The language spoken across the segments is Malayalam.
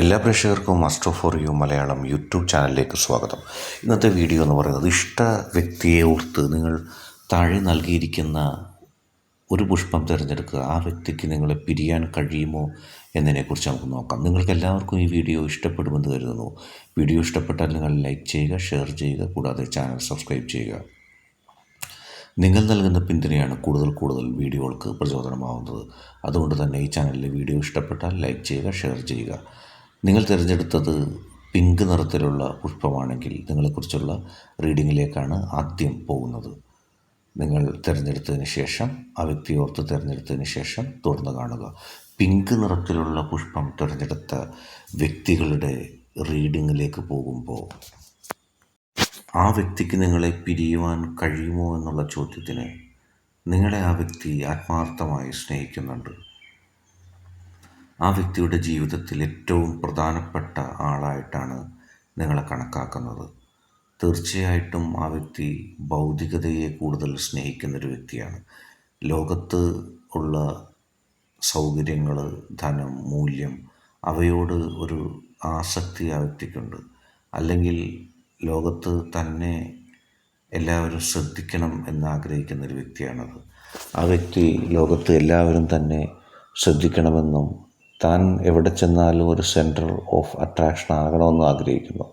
എല്ലാ പ്രേക്ഷകർക്കും muster for you Malayalam YouTube ചാനലിലേക്ക് സ്വാഗതം. ഇന്നത്തെ വീഡിയോ എന്ന് പറയുന്നത് ഇഷ്ട വ്യക്തിയെ ഓർത്ത് നിങ്ങൾ താഴെ നൽകിയിരിക്കുന്ന ഒരു പുഷ്പം തിരഞ്ഞെടുക്കുക. ആ വ്യക്തിക്ക് നിങ്ങളെ പിരിയാൻ കഴിയുമോ എന്നതിനെക്കുറിച്ച് നമുക്ക് നോക്കാം. നിങ്ങൾക്ക് എല്ലാവർക്കും ഈ വീഡിയോ ഇഷ്ടപ്പെടുമെന്ന് കരുതുന്നു. വീഡിയോ ഇഷ്ടപ്പെട്ടാൽ നിങ്ങൾ ലൈക്ക് ചെയ്യുക ഷെയർ ചെയ്യുക കൂടാതെ ചാനൽ സബ്സ്ക്രൈബ് ചെയ്യുക. നിങ്ങൾ നൽകുന്ന പിന്തുണയാണ് കൂടുതൽ കൂടുതൽ വീഡിയോകൾക്ക് പ്രചോദനമാവുന്നത്. അതുകൊണ്ട് തന്നെ ഈ ചാനലിലെ വീഡിയോ ഇഷ്ടപ്പെട്ടാൽ ലൈക്ക് ചെയ്യുക ഷെയർ ചെയ്യുക. നിങ്ങൾ തിരഞ്ഞെടുത്തത് പിങ്ക് നിറത്തിലുള്ള പുഷ്പമാണെങ്കിൽ നിങ്ങളെക്കുറിച്ചുള്ള റീഡിങ്ങിലേക്കാണ് ആദ്യം പോകുന്നത്. നിങ്ങൾ തിരഞ്ഞെടുത്തതിന് ശേഷം ആ വ്യക്തി ഓർത്ത് തിരഞ്ഞെടുത്തതിന് ശേഷം തുറന്ന് കാണുക. പിങ്ക് നിറത്തിലുള്ള പുഷ്പം തിരഞ്ഞെടുത്ത വ്യക്തികളുടെ റീഡിങ്ങിലേക്ക് പോകുമ്പോൾ ആ വ്യക്തിക്ക് നിങ്ങളെ പിരിയുവാൻ കഴിയുമോ എന്നുള്ള ചോദ്യത്തിന് നിങ്ങളെ ആ വ്യക്തി ആത്മാർത്ഥമായി സ്നേഹിക്കുന്നുണ്ട്. ആ വ്യക്തിയുടെ ജീവിതത്തിൽ ഏറ്റവും പ്രധാനപ്പെട്ട ആളായിട്ടാണ് നിങ്ങളെ കണക്കാക്കുന്നത്. തീർച്ചയായിട്ടും ആ വ്യക്തി ഭൗതികതയെ കൂടുതൽ സ്നേഹിക്കുന്നൊരു വ്യക്തിയാണ്. ലോകത്ത് ഉള്ള സൗകര്യങ്ങൾ ധനം മൂല്യം അവയോട് ഒരു ആസക്തി ആ വ്യക്തിക്കുണ്ട്. അല്ലെങ്കിൽ ലോകത്ത് തന്നെ എല്ലാവരും ശ്രദ്ധിക്കണം എന്നാഗ്രഹിക്കുന്ന ഒരു വ്യക്തിയാണത്. ആ വ്യക്തി ലോകത്ത് എല്ലാവരും തന്നെ ശ്രദ്ധിക്കണമെന്നും താൻ എവിടെ ചെന്നാലും ഒരു സെന്റർ ഓഫ് അട്രാക്ഷൻ ആകണമെന്ന് ആഗ്രഹിക്കുന്നു.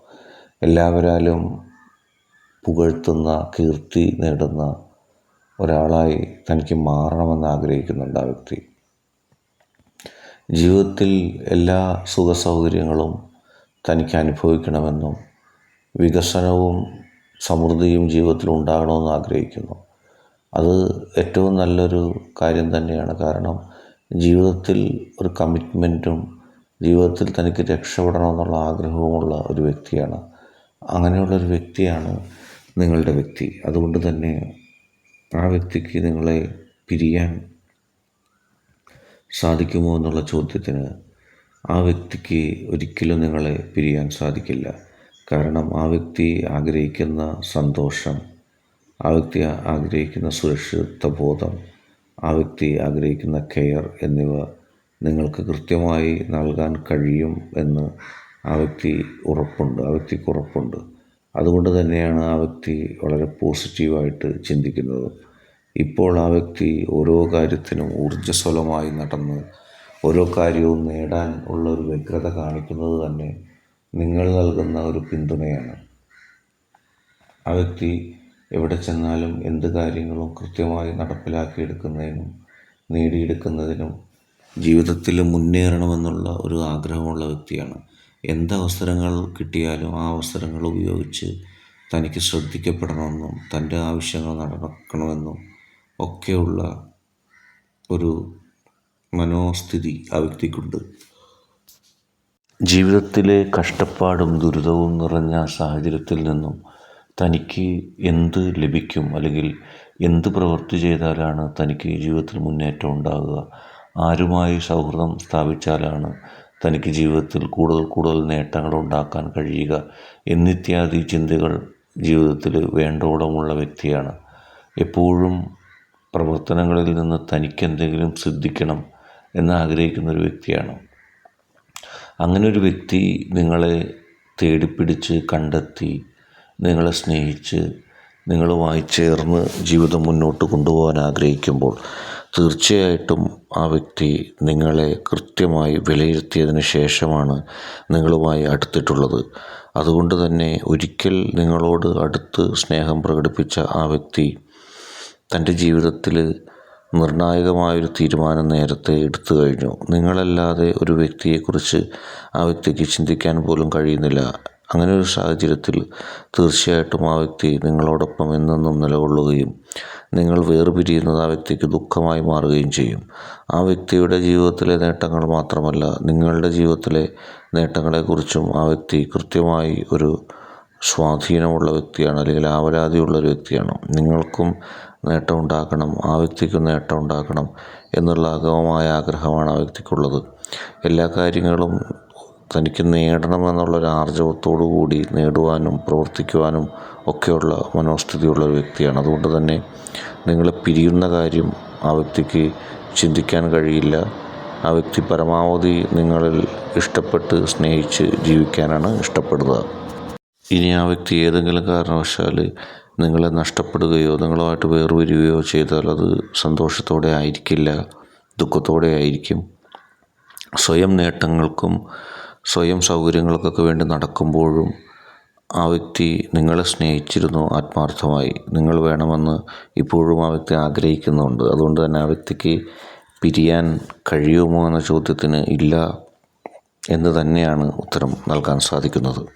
എല്ലാവരാലും പുകഴ്ത്തുന്ന കീർത്തി നേടുന്ന ഒരാളായി തനിക്ക് മാറണമെന്ന് ആഗ്രഹിക്കുന്നുണ്ട് ആ വ്യക്തി. ജീവിതത്തിൽ എല്ലാ സുഖ സൗകര്യങ്ങളും തനിക്ക് അനുഭവിക്കണമെന്നും വികസനവും സമൃദ്ധിയും ജീവിതത്തിൽ ഉണ്ടാകണമെന്ന് ആഗ്രഹിക്കുന്നു. അത് ഏറ്റവും നല്ലൊരു കാര്യം തന്നെയാണ്. കാരണം ജീവിതത്തിൽ ഒരു കമ്മിറ്റ്മെന്റും ജീവിതത്തിൽ തനിക്ക് രക്ഷപ്പെടണമെന്നുള്ള ആഗ്രഹവുമുള്ള ഒരു വ്യക്തിയാണ്. അങ്ങനെയുള്ള ഒരു വ്യക്തിയാണ് നിങ്ങളുടെ വ്യക്തി. അതുകൊണ്ട് തന്നെ ആ വ്യക്തിക്ക് നിങ്ങളെ പിരിയാൻ സാധിക്കുമോ എന്നുള്ള ചോദ്യത്തിന് ആ വ്യക്തിക്ക് ഒരിക്കലും നിങ്ങളെ പിരിയാൻ സാധിക്കില്ല. കാരണം ആ വ്യക്തി ആഗ്രഹിക്കുന്ന സന്തോഷം ആ വ്യക്തി ആഗ്രഹിക്കുന്ന സുരക്ഷിത ബോധം ആ വ്യക്തി ആഗ്രഹിക്കുന്ന കെയർ എന്നിവ നിങ്ങൾക്ക് കൃത്യമായി നൽകാൻ കഴിയും എന്ന് ആ വ്യക്തി ഉറപ്പുണ്ട് ആ വ്യക്തിക്ക് ഉറപ്പുണ്ട്. അതുകൊണ്ട് തന്നെയാണ് ആ വ്യക്തി വളരെ പോസിറ്റീവായിട്ട് ചിന്തിക്കുന്നത്. ഇപ്പോൾ ആ വ്യക്തി ഓരോ കാര്യത്തിനും ഊർജസ്വലമായി നടന്ന് ഓരോ കാര്യവും നേടാൻ ഉള്ള ഒരു വ്യഗ്രത കാണിക്കുന്നത് തന്നെ നിങ്ങൾ നൽകുന്ന ഒരു പിന്തുണയാണ്. ആ വ്യക്തി എവിടെ ചെന്നാലും എന്ത് കാര്യങ്ങളും കൃത്യമായി നടപ്പിലാക്കിയെടുക്കുന്നതിനും നേടിയെടുക്കുന്നതിനും ജീവിതത്തിൽ മുന്നേറണമെന്നുള്ള ഒരു ആഗ്രഹമുള്ള വ്യക്തിയാണ്. എന്ത് അവസരങ്ങൾ കിട്ടിയാലും ആ അവസരങ്ങൾ ഉപയോഗിച്ച് തനിക്ക് ശ്രദ്ധിക്കപ്പെടണമെന്നും തന്റെ ആവശ്യങ്ങൾ നടക്കണമെന്നും ഒക്കെയുള്ള ഒരു മനോസ്ഥിതി ആ വ്യക്തിക്കുണ്ട്. ജീവിതത്തിലെ കഷ്ടപ്പാടും ദുരിതവും നിറഞ്ഞ സാഹചര്യത്തിൽ നിന്നും തനിക്ക് എന്ത് ലഭിക്കും? അല്ലെങ്കിൽ എന്ത് പ്രവൃത്തി ചെയ്താലാണ് തനിക്ക് ജീവിതത്തിൽ മുന്നേറ്റം ഉണ്ടാകുക? ആരുമായി സൗഹൃദം സ്ഥാപിച്ചാലാണ് തനിക്ക് ജീവിതത്തിൽ കൂടുതൽ കൂടുതൽ നേട്ടങ്ങൾ ഉണ്ടാക്കാൻ കഴിയുക? എന്നിത്യാദി ചിന്തകൾ ജീവിതത്തിൽ വേണ്ടോളമുള്ള വ്യക്തിയാണ്. എപ്പോഴും പ്രവർത്തനങ്ങളിൽ നിന്ന് തനിക്ക് എന്തെങ്കിലും സിദ്ധിക്കണം എന്ന് ആഗ്രഹിക്കുന്ന ഒരു വ്യക്തിയാണ്. അങ്ങനെ ഒരു വ്യക്തി നിങ്ങളെ തേടിപ്പിടിച്ച് കണ്ടെത്തി നിങ്ങളെ സ്നേഹിച്ച് നിങ്ങളുമായി ചേർന്ന് ജീവിതം മുന്നോട്ട് കൊണ്ടുപോകാൻ ആഗ്രഹിക്കുമ്പോൾ തീർച്ചയായിട്ടും ആ വ്യക്തി നിങ്ങളെ കൃത്യമായി വിലയിരുത്തിയതിന് ശേഷമാണ് നിങ്ങളുമായി അടുത്തിട്ടുള്ളത്. അതുകൊണ്ട് തന്നെ ഒരിക്കൽ നിങ്ങളോട് അടുത്ത് സ്നേഹം പ്രകടിപ്പിച്ച ആ വ്യക്തി തന്റെ ജീവിതത്തിൽ നിർണായകമായൊരു തീരുമാനം നേരത്തെ എടുത്തു കഴിഞ്ഞു. നിങ്ങളല്ലാതെ ഒരു വ്യക്തിയെക്കുറിച്ച് ആ വ്യക്തിക്ക് ചിന്തിക്കാൻ പോലും കഴിയുന്നില്ല. അങ്ങനെ ഒരു സാഹചര്യത്തിൽ തീർച്ചയായിട്ടും ആ വ്യക്തി നിങ്ങളോടൊപ്പം എന്നെന്നും നിലകൊള്ളുകയും നിങ്ങൾ വേർപിരിയുന്നത് ആ വ്യക്തിക്ക് ദുഃഖമായി മാറുകയും ചെയ്യും. ആ വ്യക്തിയുടെ ജീവിതത്തിലെ നേട്ടങ്ങൾ മാത്രമല്ല നിങ്ങളുടെ ജീവിതത്തിലെ നേട്ടങ്ങളെക്കുറിച്ചും ആ വ്യക്തി കൃത്യമായി ഒരു സ്വാധീനമുള്ള വ്യക്തിയാണ് അല്ലെങ്കിൽ ആവലാതിയുള്ള ഒരു വ്യക്തിയാണ്. നിങ്ങൾക്കും നേട്ടം ഉണ്ടാക്കണം ആ വ്യക്തിക്കും നേട്ടം ഉണ്ടാക്കണം എന്നുള്ള അഗമമായ ആഗ്രഹമാണ് ആ വ്യക്തിക്കുള്ളത്. എല്ലാ കാര്യങ്ങളും തനിക്ക് നേടണമെന്നുള്ളൊരു ആർജവത്തോടു കൂടി നേടുവാനും പ്രവർത്തിക്കുവാനും ഒക്കെയുള്ള മനോസ്ഥിതിയുള്ള ഒരു വ്യക്തിയാണ്. അതുകൊണ്ട് തന്നെ നിങ്ങൾ പിരിയുന്ന കാര്യം ആ വ്യക്തിക്ക് ചിന്തിക്കാൻ കഴിയില്ല. ആ വ്യക്തി പരമാവധി നിങ്ങളിൽ ഇഷ്ടപ്പെട്ട് സ്നേഹിച്ച് ജീവിക്കാനാണ് ഇഷ്ടപ്പെടുക. ഇനി ആ വ്യക്തി ഏതെങ്കിലും കാരണവശാൽ നിങ്ങളെ നഷ്ടപ്പെടുകയോ നിങ്ങളുമായിട്ട് വേർപിരിയുകയോ ചെയ്താൽ അത് സന്തോഷത്തോടെ ആയിരിക്കില്ല ദുഃഖത്തോടെ ആയിരിക്കും. സ്വയം നേട്ടങ്ങൾക്കും സ്വയം സൗകര്യങ്ങൾക്കൊക്കെ വേണ്ടി നടക്കുമ്പോഴും ആ വ്യക്തി നിങ്ങളെ സ്നേഹിച്ചിരുന്നു ആത്മാർത്ഥമായി. നിങ്ങൾ വേണമെന്ന് ഇപ്പോഴും ആ വ്യക്തി ആഗ്രഹിക്കുന്നുണ്ട്. അതുകൊണ്ട് തന്നെ ആ വ്യക്തിക്ക് പിരിയാൻ കഴിയുമോ എന്ന ചോദ്യത്തിന് ഇല്ല എന്ന് തന്നെയാണ് ഉത്തരം നൽകാൻ സാധിക്കുന്നത്.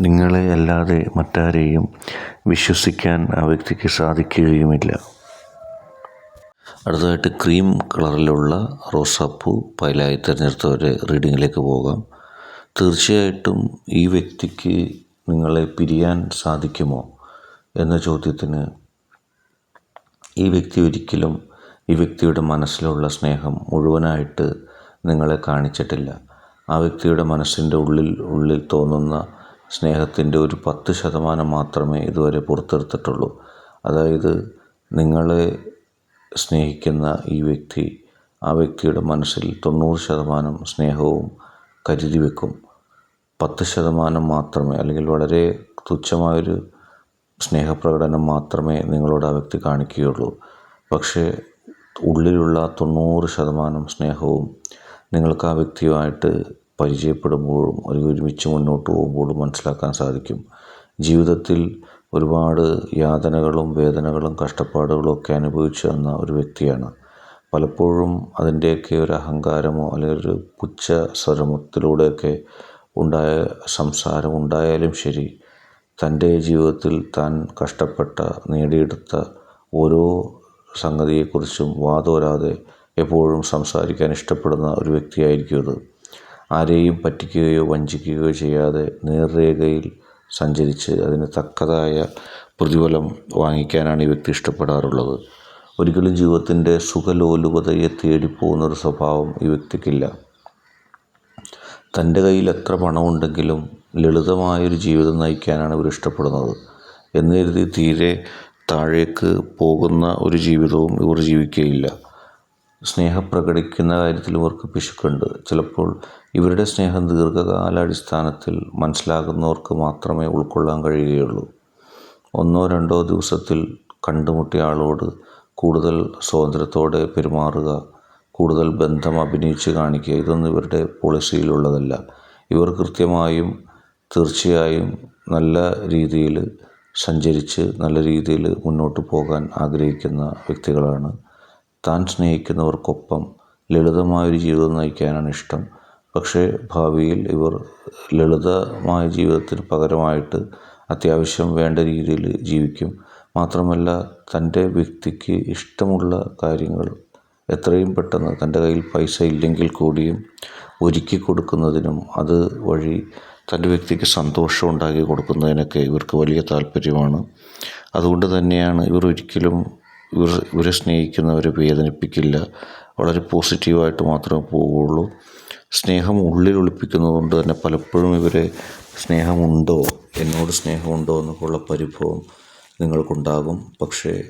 നിങ്ങളെ അല്ലാതെ മറ്റാരെയും വിശ്വസിക്കാൻ ആ വ്യക്തിക്ക് സാധിക്കുകയുമില്ല. അടുത്തതായിട്ട് ക്രീം കളറിലുള്ള റോസാപ്പൂ. പൈലായി തിരഞ്ഞെടുത്തവരെ റീഡിങ്ങിലേക്ക് പോകാം. തീർച്ചയായിട്ടും ഈ വ്യക്തിക്ക് നിങ്ങളെ പിരിയാൻ സാധിക്കുമോ എന്ന ചോദ്യത്തിന് ഈ വ്യക്തി ഒരിക്കലും ഈ വ്യക്തിയുടെ മനസ്സിലുള്ള സ്നേഹം മുഴുവനായിട്ട് നിങ്ങളെ കാണിച്ചിട്ടില്ല. ആ വ്യക്തിയുടെ മനസ്സിന്റെ ഉള്ളിൽ ഉള്ളിൽ തോന്നുന്ന സ്നേഹത്തിന്റെ ഒരു പത്ത് ശതമാനം മാത്രമേ ഇതുവരെ പുറത്തെടുത്തിട്ടുള്ളൂ. അതായത് നിങ്ങളെ സ്നേഹിക്കുന്ന ഈ വ്യക്തി ആ വ്യക്തിയുടെ മനസ്സിൽ തൊണ്ണൂറ് ശതമാനം സ്നേഹവും കരുതി വെക്കും. പത്ത് ശതമാനം മാത്രമേ അല്ലെങ്കിൽ വളരെ തുച്ഛമായൊരു സ്നേഹപ്രകടനം മാത്രമേ നിങ്ങളോട് ആ വ്യക്തി കാണിക്കുകയുള്ളൂ. പക്ഷേ ഉള്ളിലുള്ള തൊണ്ണൂറ് ശതമാനം സ്നേഹവും നിങ്ങൾക്ക് ആ വ്യക്തിയുമായിട്ട് പരിചയപ്പെടുമ്പോഴും ഒരു ഒരുമിച്ച് മുന്നോട്ട് പോകുമ്പോഴും മനസ്സിലാക്കാൻ സാധിക്കും. ജീവിതത്തിൽ ഒരുപാട് യാതനകളും വേദനകളും കഷ്ടപ്പാടുകളും ഒക്കെ അനുഭവിച്ചു വന്ന ഒരു വ്യക്തിയാണ് പലപ്പോഴും അതിന്റെയൊക്കെ ഒരു അഹങ്കാരമോ അല്ലെങ്കിൽ ഒരു പുച്ഛ ശ്രമത്തിലൂടെയൊക്കെ ഉണ്ടായ സംസാരം ഉണ്ടായാലും ശരി തന്റെ ജീവിതത്തിൽ താൻ കഷ്ടപ്പെട്ട നേടിയെടുത്ത ഓരോ സംഗതിയെക്കുറിച്ചും വാതോരാതെ എപ്പോഴും സംസാരിക്കാൻ ഇഷ്ടപ്പെടുന്ന ഒരു വ്യക്തിയായിരിക്കും അത് ആരെയും പറ്റിക്കുകയോ വഞ്ചിക്കുകയോ ചെയ്യാതെ നേർരേഖയിൽ സഞ്ചരിച്ച് അതിന് തക്കതായ പ്രതിഫലം വാങ്ങിക്കാനാണ് ഈ വ്യക്തി ഇഷ്ടപ്പെടാറുള്ളത്. ഒരിക്കലും ജീവിതത്തിന്റെ സുഖലോലുപതയെ തേടിപ്പോകുന്ന ഒരു സ്വഭാവം ഈ വ്യക്തിക്കില്ല. തന്റെ കയ്യിൽ എത്ര പണമുണ്ടെങ്കിലും ലളിതമായൊരു ജീവിതം നയിക്കാനാണ് ഇവർ ഇഷ്ടപ്പെടുന്നത്. എന്ന് കരുതി തീരെ താഴേക്ക് പോകുന്ന ഒരു ജീവിതവും ഇവർ ജീവിക്കുകയില്ല. സ്നേഹം പ്രകടിക്കുന്ന കാര്യത്തിൽ ഇവർക്ക് പിശുക്കുണ്ട്. ചിലപ്പോൾ ഇവരുടെ സ്നേഹം ദീർഘകാലാടിസ്ഥാനത്തിൽ മനസ്സിലാകുന്നവർക്ക് മാത്രമേ ഉൾക്കൊള്ളാൻ കഴിയുകയുള്ളൂ. ഒന്നോ രണ്ടോ ദിവസത്തിൽ കണ്ടുമുട്ടിയ ആളോട് കൂടുതൽ സ്വാതന്ത്ര്യത്തോടെ പെരുമാറുക കൂടുതൽ ബന്ധം അഭിനയിച്ച് കാണിക്കുക ഇതൊന്നും ഇവരുടെ പോളിസിയിലുള്ളതല്ല ഇവർ കൃത്യമായും തീർച്ചയായും നല്ല രീതിയിൽ സഞ്ചരിച്ച് നല്ല രീതിയിൽ മുന്നോട്ട് പോകാൻ ആഗ്രഹിക്കുന്ന വ്യക്തികളാണ്. താൻ സ്നേഹിക്കുന്നവർക്കൊപ്പം ലളിതമായൊരു ജീവിതം നയിക്കാനാണ് ഇഷ്ടം. പക്ഷേ ഭാവിയിൽ ഇവർ ലളിതമായ ജീവിതത്തിന് പകരമായിട്ട് അത്യാവശ്യം വേണ്ട രീതിയിൽ ജീവിക്കും. മാത്രമല്ല തന്റെ വ്യക്തിക്ക് ഇഷ്ടമുള്ള കാര്യങ്ങൾ എത്രയും പെട്ടെന്ന് തന്റെ കയ്യിൽ പൈസ ഇല്ലെങ്കിൽ കൂടിയും ഒരുക്കി കൊടുക്കുന്നതിനും അത് വഴി തന്റെ വ്യക്തിക്ക് സന്തോഷം ഉണ്ടാക്കി കൊടുക്കുന്നതിനൊക്കെ ഇവർക്ക് വലിയ താല്പര്യമാണ്. അതുകൊണ്ട് തന്നെയാണ് ഇവർ ഒരിക്കലും ഇവർ ഇവരെ സ്നേഹിക്കുന്നവരെ വേദനിപ്പിക്കില്ല. വളരെ പോസിറ്റീവായിട്ട് മാത്രമേ പോവുകയുള്ളൂ. സ്നേഹം ഉള്ളിൽ ഒളിപ്പിക്കുന്നത് കൊണ്ട് തന്നെ പലപ്പോഴും ഇവരെ സ്നേഹമുണ്ടോ എന്നോട് സ്നേഹമുണ്ടോ എന്നൊക്കെയുള്ള പരിഭവം നിങ്ങൾക്കുണ്ടാകും. പക്ഷേ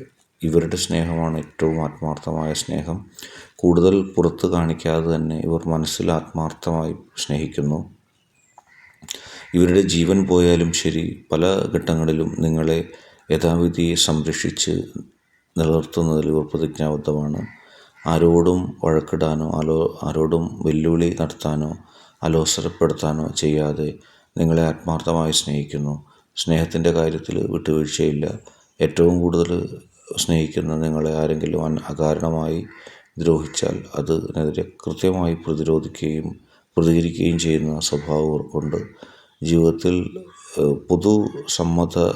ഇവരുടെ സ്നേഹമാണ് ഏറ്റവും ആത്മാർത്ഥമായ സ്നേഹം. കൂടുതൽ പുറത്ത് കാണിക്കാതെ തന്നെ ഇവർ മനസ്സിൽ ആത്മാർത്ഥമായി സ്നേഹിക്കുന്നു. ഇവരുടെ ജീവൻ പോയാലും ശരി പല ഘട്ടങ്ങളിലും നിങ്ങളെ യഥാവിധി സംരക്ഷിച്ച് നിലനിർത്തുന്നതിൽ ഇവർ പ്രതിജ്ഞാബദ്ധമാണ്. ആരോടും വഴക്കിടാനോ ആലോ ആരോടും വെല്ലുവിളി നടത്താനോ അലോസരപ്പെടുത്താനോ ചെയ്യാതെ നിങ്ങളെ ആത്മാർത്ഥമായി സ്നേഹിക്കുന്നു. സ്നേഹത്തിന്റെ കാര്യത്തിൽ വിട്ടുവീഴ്ചയില്ല. ഏറ്റവും കൂടുതൽ സ്നേഹിക്കുന്ന നിങ്ങളെ ആരെങ്കിലും അകാരണമായി ദ്രോഹിച്ചാൽ അതിനെതിരെ കൃത്യമായി പ്രതിരോധിക്കുകയും പ്രതികരിക്കുകയും ചെയ്യുന്ന സ്വഭാവം ജീവിതത്തിൽ പൊതു സമ്മത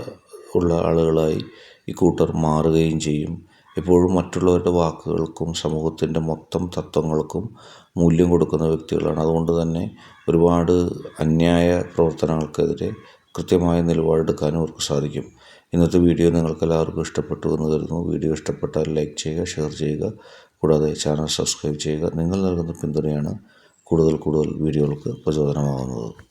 ഉള്ള ആളുകളായി ഇക്കൂട്ടർ മാറുകയും ചെയ്യും. എപ്പോഴും മറ്റുള്ളവരുടെ വാക്കുകൾക്കും സമൂഹത്തിന്റെ മൊത്തം തത്വങ്ങൾക്കും മൂല്യം കൊടുക്കുന്ന വ്യക്തികളാണ്. അതുകൊണ്ട് തന്നെ ഒരുപാട് അന്യായ പ്രവർത്തനങ്ങൾക്കെതിരെ കൃത്യമായ നിലപാടെടുക്കാനും അവർക്ക് സാധിക്കും. ഇന്നത്തെ വീഡിയോ നിങ്ങൾക്ക് എല്ലാവർക്കും ഇഷ്ടപ്പെട്ടു എന്ന് കരുതുന്നു. വീഡിയോ ഇഷ്ടപ്പെട്ടാൽ ലൈക്ക് ചെയ്യുക ഷെയർ ചെയ്യുക. കൂടാതെ ചാനൽ സബ്സ്ക്രൈബ് ചെയ്യുക. നിങ്ങൾ നൽകുന്ന പിന്തുണയാണ് കൂടുതൽ കൂടുതൽ വീഡിയോകൾക്ക് പ്രചോദനമാകുന്നത്.